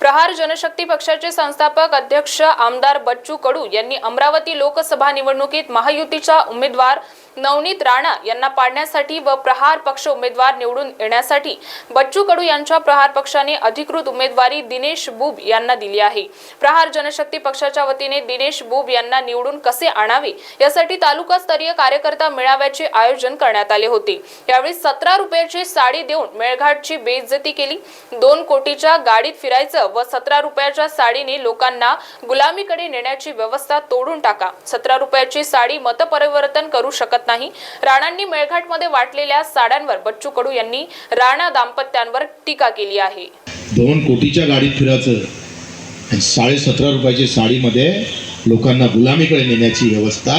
प्रहार जनशक्ती पक्षाचे संस्थापक अध्यक्ष आमदार बच्चू कडू यांनी अमरावती लोकसभा निवडणुकीत महायुतीचा उमेदवार नवनीत राणा यांना पाडण्यासाठी व प्रहार पक्ष उमेदवार निवडून येण्यासाठी बच्चू कडू यांच्या प्रहार पक्षाने अधिकृत उमेदवारी दिनेश बुब यांना दिली आहे. प्रहार जनशक्ती पक्षाच्या वतीने दिनेश बुब यांना निवडून कसे आणावे यासाठी तालुकास्तरीय कार्यकर्ता मेळाव्याचे आयोजन करण्यात आले होते. यावेळी सतरा रुपयाची साडी देऊन मेळघाटची बेइज्जती केली. दोन कोटीच्या गाडीत फिरायचं व सतरा रुपयाच्या साडीने लोकांना गुलामीकडे नेण्याची व्यवस्था तोडून टाका. सतरा रुपयाची साडी मतपरिवर्तन करू शकत नाही. राणांनी मेळघाटमध्ये वाटलेल्या साड्यांवर बच्चू कडू यांनी राणा दाम्पत्यांवर टीका केली आहे. दोन कोटीच्या गाडीत फिरायचं साडे सतरा रुपयाची साडीमध्ये लोकांना गुलामीकडे नेण्याची व्यवस्था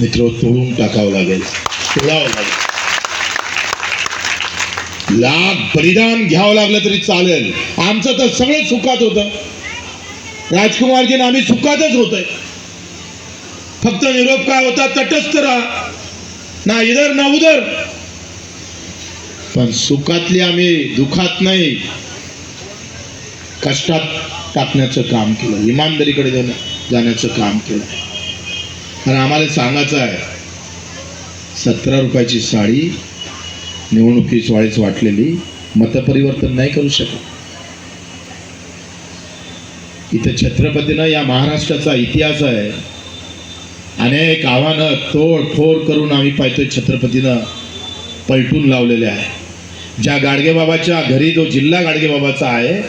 मित्र तोडून टाकावं लागेल. तोडावं लागेल. लाख बलिदान घ्यावं लागलं तरी चालेल. आमचं तर सगळं सुखात होतं. राजकुमारजी आम्ही सुखातच होतोय. फक्त निरोप काय होता? तटस्थ राहा. ना इधर ना उधर. पण सुखातली आम्ही दुखात नाही. कष्टात टाकण्याचं काम केलं. इमानदारीकडे जाण्या- जाण्याचं काम केलं. आणि आम्हाला सांगायचं आहे सतरा रुपयाची साडी निवडणुकीच वाळीच वाटलेली मतपरिवर्तन नाही करू शकत. इथं छत्रपतीनं या महाराष्ट्राचा इतिहास आहे अनेक आव्हानं तोड फोड करून आम्ही पाहतोय छत्रपतीनं पलटून लावलेले आहे. ज्या गाडगेबाबाच्या घरी जो जिल्हा गाडगेबाबाचा आहे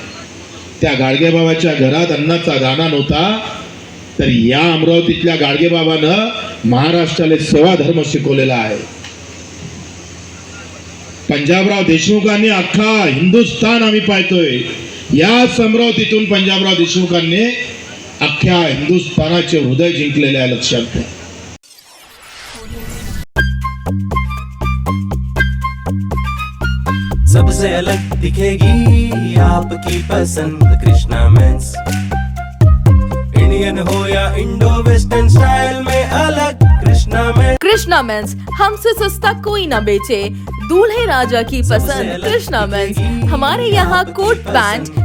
त्या गाडगेबाबाच्या घरात अन्नाचा दाना नव्हता तर या अमरावतीतल्या गाडगेबाबानं महाराष्ट्राला सेवा धर्म शिकवलेला आहे. पंजाबराव देशमुखांनी अख्खा हिंदुस्थान आम्ही पाहतोय. याच अमरावतीतून पंजाबराव देशमुखांनी अख्ख्या हिंदुस्थानाचे हृदय जिंकलेले आहे लक्षात घ्या सबसे अलग दिखेगी आपकी पसंद कृष्णा मेंस। इंडियन हो या इंडो वेस्टर्न स्टाइल में अलग कृष्णा मेंस। कृष्णा मेंस हमसे सस्ता कोई ना बेचे। दूल्हे राजा की पसंद कृष्णा मेंस। हमारे यहाँ coat pant